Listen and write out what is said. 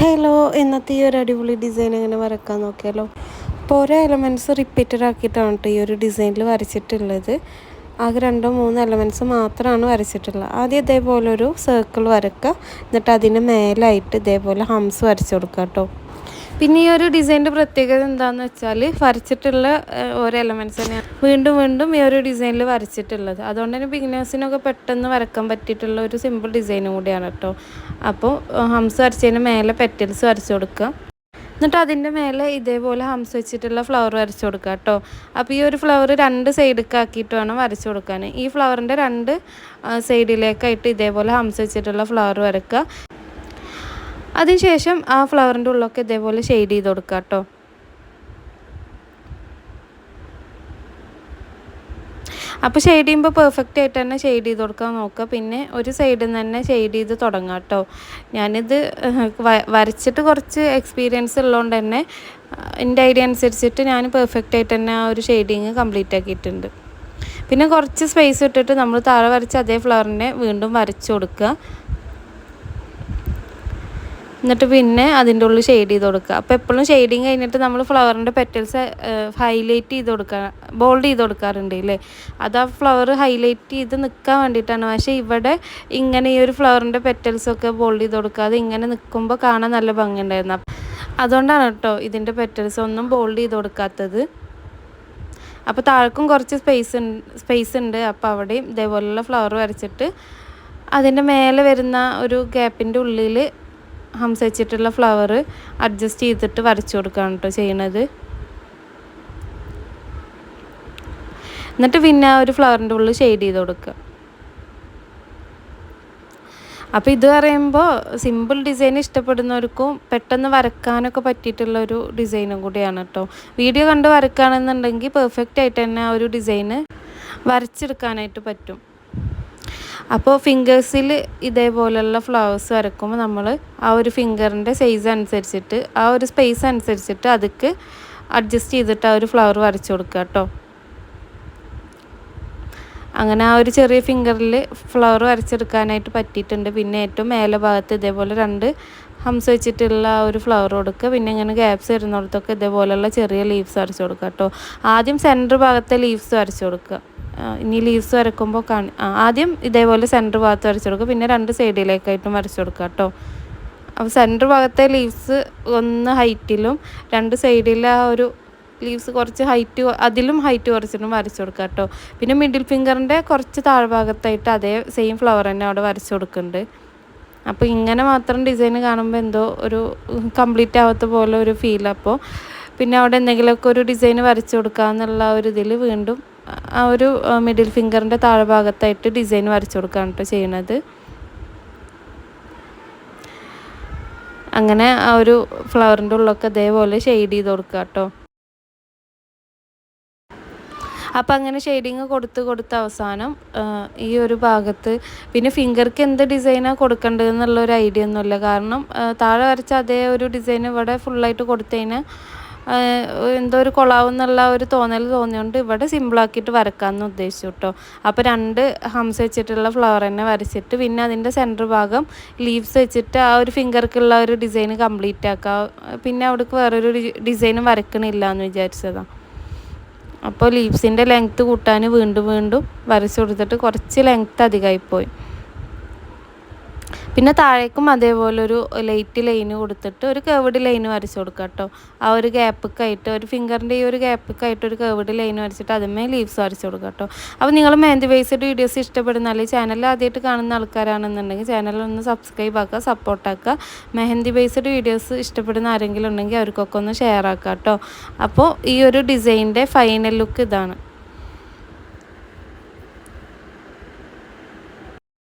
Hello ഇന്നത്തെ ഈ ഒരു അടിപൊളി ഡിസൈൻ എങ്ങനെ വരക്കാൻ നോക്കിയാലോ? അപ്പോൾ ഓരോ എലമെന്റ്സ് റിപ്പീറ്റഡ് ആക്കിയിട്ടാണ് കേട്ടോ ഈ ഒരു ഡിസൈനിൽ വരച്ചിട്ടുള്ളത്. ആകെ രണ്ടോ മൂന്നോ എലമെന്റ്സ് മാത്രമാണ് വരച്ചിട്ടുള്ളത്. ആദ്യം ഇതേപോലെ ഒരു സർക്കിൾ വരക്കുക എന്നിട്ട് അതിന് മേലായിട്ട് ഇതേപോലെ ഹംസ് വരച്ചു കൊടുക്കുക കേട്ടോ പിന്നെ ഈ ഒരു ഡിസൈനിന്റെ പ്രത്യേകത എന്താണെന്ന് വെച്ചാൽ വരച്ചിട്ടുള്ള ഓരോ എലമെന്റ്സ് തന്നെയാണ്. വീണ്ടും വീണ്ടും ഈ ഒരു ഡിസൈനിൽ വരച്ചിട്ടുള്ളത്. അതുകൊണ്ട് തന്നെ ബിഗിനേഴ്സിനൊക്കെ പെട്ടെന്ന് വരക്കാൻ പറ്റിയിട്ടുള്ള ഒരു സിമ്പിൾ ഡിസൈനും കൂടിയാണ് കേട്ടോ. അപ്പോൾ ഹംസ് വരച്ചതിന് മേലെ പെറ്റൽസ് വരച്ചു കൊടുക്കുക. എന്നിട്ട് അതിന്റെ മേലെ ഇതേപോലെ ഹംസ് വെച്ചിട്ടുള്ള ഫ്ലവർ വരച്ചു കൊടുക്കുക കേട്ടോ. അപ്പോൾ ഈ ഒരു ഫ്ലവർ രണ്ട് സൈഡിലേക്ക് ആക്കിയിട്ട് വേണം വരച്ചു കൊടുക്കാൻ ഈ ഫ്ലവറിന്റെ രണ്ട് സൈഡിലേക്കായിട്ട് ഇതേപോലെ ഹംസ് വെച്ചിട്ടുള്ള ഫ്ലവർ വരക്കുക. അതിനുശേഷം ആ ഫ്ലവറിന്റെ ഉള്ളൊക്കെ ഇതേപോലെ ഷെയ്ഡ് ചെയ്ത് കൊടുക്കുക കേട്ടോ. അപ്പോൾ ഷെയ്ഡ് ചെയ്യുമ്പോൾ പെർഫെക്റ്റ് ആയിട്ട് തന്നെ ഷെയ്ഡ് ചെയ്ത് കൊടുക്കാൻ നോക്കുക. പിന്നെ ഒരു സൈഡിൽ നിന്ന് തന്നെ ഷെയ്ഡ് ചെയ്ത് തുടങ്ങാം കേട്ടോ. ഞാനിത് വരച്ചിട്ട് കുറച്ച് എക്സ്പീരിയൻസ് ഉള്ളതുകൊണ്ട് തന്നെ എന്റെ ഐഡിയ അനുസരിച്ചിട്ട് ഞാൻ പെർഫെക്റ്റ് ആയിട്ട് തന്നെ ആ ഒരു ഷെയ്ഡിങ് കംപ്ലീറ്റ് ആക്കിയിട്ടുണ്ട്. പിന്നെ കുറച്ച് സ്പേസ് ഇട്ടിട്ട് നമ്മൾ താഴെ വരച്ച് അതേ ഫ്ലവറിനെ വീണ്ടും വരച്ചു കൊടുക്കുക. എന്നിട്ട് പിന്നെ അതിന്റെ ഉള്ളിൽ ഷെയ്ഡ് ചെയ്ത് കൊടുക്കുക. അപ്പോൾ എപ്പോഴും ഷെയ്ഡിങ് കഴിഞ്ഞിട്ട് നമ്മൾ ഫ്ലവറിന്റെ പെറ്റൽസ് ഹൈലൈറ്റ് ചെയ്ത് കൊടുക്കുക. ബോൾഡ് ചെയ്ത് കൊടുക്കാറുണ്ട് അല്ലേ അത് ആ ഫ്ലവർ ഹൈലൈറ്റ് ചെയ്ത് നിൽക്കാൻ വേണ്ടിയിട്ടാണ്. പക്ഷേ ഇവിടെ ഇങ്ങനെ ഈ ഒരു ഫ്ലവറിന്റെ പെറ്റൽസൊക്കെ ബോൾഡ് ചെയ്ത് കൊടുക്കാതെ ഇങ്ങനെ നിൽക്കുമ്പോൾ കാണാൻ നല്ല ഭംഗിയുണ്ടായിരുന്നു. അതുകൊണ്ടാണ് കേട്ടോ ഇതിന്റെ പെറ്റൽസ് ഒന്നും ബോൾഡ് ചെയ്ത് കൊടുക്കാത്തത്. അപ്പോൾ താഴേക്കും കുറച്ച് സ്പേസ് സ്പേസ് ഉണ്ട്. അപ്പോൾ അവിടെയും ഇതേപോലെയുള്ള ഫ്ലവർ വരച്ചിട്ട് അതിന്റെ മേലെ വരുന്ന ഒരു ഗ്യാപ്പിന്റെ ഉള്ളിൽ ഹംസ വെച്ചിട്ടുള്ള ഫ്ലവർ അഡ്ജസ്റ്റ് ചെയ്തിട്ട് വരച്ചു കൊടുക്കുകയാണ് കേട്ടോ ചെയ്യണത്. എന്നിട്ട് പിന്നെ ഒരു ഫ്ലവറിന്റെ ഉള്ളിൽ ഷെയ്ഡ് ചെയ്ത് കൊടുക്കുക. അപ്പോൾ ഇത് പറയുമ്പോൾ സിമ്പിൾ ഡിസൈൻ ഇഷ്ടപ്പെടുന്നവർക്കും പെട്ടെന്ന് വരക്കാനൊക്കെ പറ്റിയിട്ടുള്ള ഒരു ഡിസൈനും കൂടിയാണ് കേട്ടോ വീഡിയോ കണ്ട് വരക്കുകയാണെന്നുണ്ടെങ്കിൽ പെർഫെക്റ്റ് ആയിട്ട് തന്നെ ആ ഒരു ഡിസൈന് വരച്ചെടുക്കാനായിട്ട് പറ്റും. അപ്പോൾ ഫിംഗേഴ്സിൽ ഇതേപോലെയുള്ള ഫ്ലവേഴ്സ് വരക്കുമ്പോൾ നമ്മൾ ആ ഒരു ഫിംഗറിന്റെ സൈസ് അനുസരിച്ചിട്ട് ആ ഒരു സ്പേസ് അനുസരിച്ചിട്ട് അതിക്ക് അഡ്ജസ്റ്റ് ചെയ്തിട്ട് ആ ഒരു ഫ്ലവർ വരച്ചു കൊടുക്കുക കേട്ടോ അങ്ങനെ ആ ഒരു ചെറിയ ഫിംഗറിൽ ഫ്ലവർ വരച്ചെടുക്കാനായിട്ട് പറ്റിയിട്ടുണ്ട്. പിന്നെ ഏറ്റവും മേലെ ഭാഗത്ത് ഇതേപോലെ രണ്ട് ഹംസ് വെച്ചിട്ടുള്ള ഒരു ഫ്ലവർ കൊടുക്കുക പിന്നെ ഇങ്ങനെ ഗ്യാപ്സ് വരുന്നിടത്തൊക്കെ ഇതേപോലെയുള്ള ചെറിയ ലീവ്സ് വരച്ച് കൊടുക്കുക കേട്ടോ. ആദ്യം സെന്റർ ഭാഗത്തെ ലീവ്സ് വരച്ച് കൊടുക്കുക ഇനി ലീവ്സ് വരക്കുമ്പോൾ കാണി ആദ്യം ഇതേപോലെ സെന്റർ ഭാഗത്ത് വരച്ചു കൊടുക്കുക പിന്നെ രണ്ട് സൈഡിലേക്കായിട്ടും വരച്ചു കൊടുക്കുക കേട്ടോ. അപ്പോൾ സെന്റർ ഭാഗത്തെ ലീവ്സ് ഒന്ന് ഹൈറ്റിലും രണ്ട് സൈഡിലെ ആ ഒരു ലീവ്സ് കുറച്ച് ഹൈറ്റ് അതിലും ഹൈറ്റ് കുറച്ചിട്ടും വരച്ചു കൊടുക്കുക കേട്ടോ. പിന്നെ മിഡിൽ ഫിംഗറിന്റെ കുറച്ച് താഴ്ഭാഗത്തായിട്ട് അതേ സെയിം ഫ്ലവർ തന്നെ അവിടെ വരച്ചു കൊടുക്കുന്നുണ്ട്. അപ്പോൾ ഇങ്ങനെ മാത്രം ഡിസൈൻ കാണുമ്പോൾ എന്തോ ഒരു കംപ്ലീറ്റ് ആവാത്ത പോലെ ഒരു ഫീൽ അപ്പോൾ പിന്നെ അവിടെ എന്തെങ്കിലുമൊക്കെ ഒരു ഡിസൈൻ വരച്ചു കൊടുക്കാമെന്നുള്ള ഒരു ഇതിൽ വീണ്ടും ആ ഒരു മിഡിൽ ഫിംഗറിന്റെ താഴ്ഭാഗത്തായിട്ട് ഡിസൈൻ വരച്ചു കൊടുക്കുകയാണ് കേട്ടോ ചെയ്യണത്. അങ്ങനെ ആ ഒരു ഫ്ലവറിന്റെ ഉള്ളൊക്കെ അതേപോലെ ഷെയ്ഡ് ചെയ്ത് കൊടുക്കുക കേട്ടോ അപ്പം അങ്ങനെ ഷെയ്ഡിങ് കൊടുത്ത് കൊടുത്ത് അവസാനം ഈ ഒരു ഭാഗത്ത് പിന്നെ ഫിംഗർക്ക് എന്ത് ഡിസൈനാണ് കൊടുക്കേണ്ടതെന്നുള്ള ഒരു ഐഡിയ ഒന്നുമില്ല. കാരണം താഴെ വരച്ച അതേ ഒരു ഡിസൈൻ ഇവിടെ ഫുള്ളായിട്ട് കൊടുത്തതിന് എന്തോ ഒരു കൊളാവുന്നുള്ള ഒരു തോന്നൽ തോന്നിയോണ്ട് ഇവിടെ സിമ്പിളാക്കിയിട്ട് വരക്കാമെന്ന് ഉദ്ദേശിച്ചു കേട്ടോ. അപ്പോൾ രണ്ട് ഹംസ് വെച്ചിട്ടുള്ള ഫ്ലവർ തന്നെ വരച്ചിട്ട് പിന്നെ അതിന്റെ സെന്റർ ഭാഗം ലീവ്സ് വെച്ചിട്ട് ആ ഒരു ഫിംഗർക്കുള്ള ഒരു ഡിസൈൻ കംപ്ലീറ്റ് ആക്കുക പിന്നെ അവിടേക്ക് വേറൊരു ഡിസൈനും വരക്കണില്ല എന്ന് വിചാരിച്ചതാണ് അപ്പോൾ ലീവ്സിന്റെ ലെങ്ത്ത് കൂട്ടാൻ വീണ്ടും വീണ്ടും വരച്ചു കൊടുത്തിട്ട് കുറച്ച് ലെങ്ത്ത് അധികമായിപ്പോയി പിന്നെ താഴേക്കും അതേപോലെ ഒരു ലൈറ്റ് ലൈൻ കൊടുത്തിട്ട് ഒരു കേവിഡ് ലൈന് വരച്ച് കൊടുക്കുക കേട്ടോ. ആ ഒരു ഗ്യാപ്പൊക്കെ ഒരു ഫിംഗറിന്റെ ഈ ഒരു ഗ്യാപ്പൊക്കെ ഒരു കേവിഡ് ലൈൻ വരച്ചിട്ട് അതുമേ ലീവ്സ് വരച്ച് കൊടുക്കുക കേട്ടോ. അപ്പോൾ നിങ്ങൾ മെഹന്തി ബേസ്ഡ് വീഡിയോസ് ഇഷ്ടപ്പെടുന്ന അല്ലെങ്കിൽ ചാനൽ ആദ്യമായിട്ട് കാണുന്ന ആൾക്കാരാണെന്നുണ്ടെങ്കിൽ ചാനൽ ഒന്ന് സബ്സ്ക്രൈബ് ആക്കുക സപ്പോർട്ടാക്കുക മെഹന്തി ബേസ്ഡ് വീഡിയോസ് ഇഷ്ടപ്പെടുന്ന ആരെങ്കിലും ഉണ്ടെങ്കിൽ അവർക്കൊക്കെ ഒന്ന് ഷെയർ ആക്കുക കേട്ടോ. അപ്പോൾ ഈ ഒരു ഡിസൈനിന്റെ ഫൈനൽ ലുക്ക് ഇതാണ്.